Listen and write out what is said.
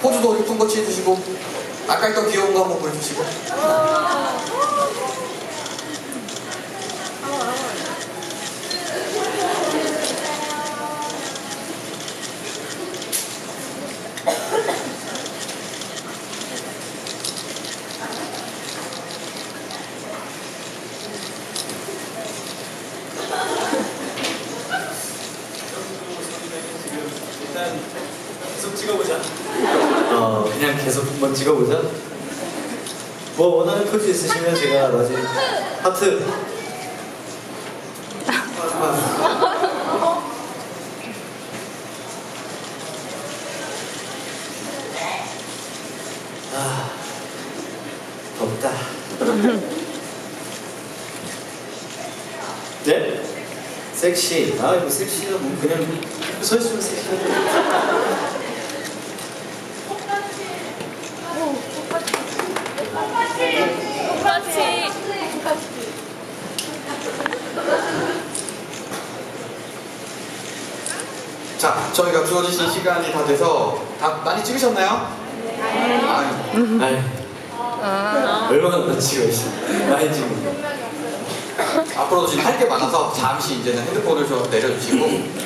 포즈도 예쁜 거 취해주시고 아까 했던 귀여운 거 한번 보여주시고 일단 계속 찍어보자. 어, 그냥 계속 한번 찍어보자. 뭐 원하는 포즈 있으시면 제가 나중에 하트. 아, 덥다. 네? 섹시. 아, 이거 섹시가 뭐 그냥 서 있으면 섹시하죠. 똑같이. 자 저희가 주어지신 시간이 다 돼서 다 많이 찍으셨나요? 네 아이, 얼마나 더 찍어 있어. 많이 찍어. 앞으로도 지금 할 게 많아서 잠시 이제는 핸드폰을 좀 내려주시고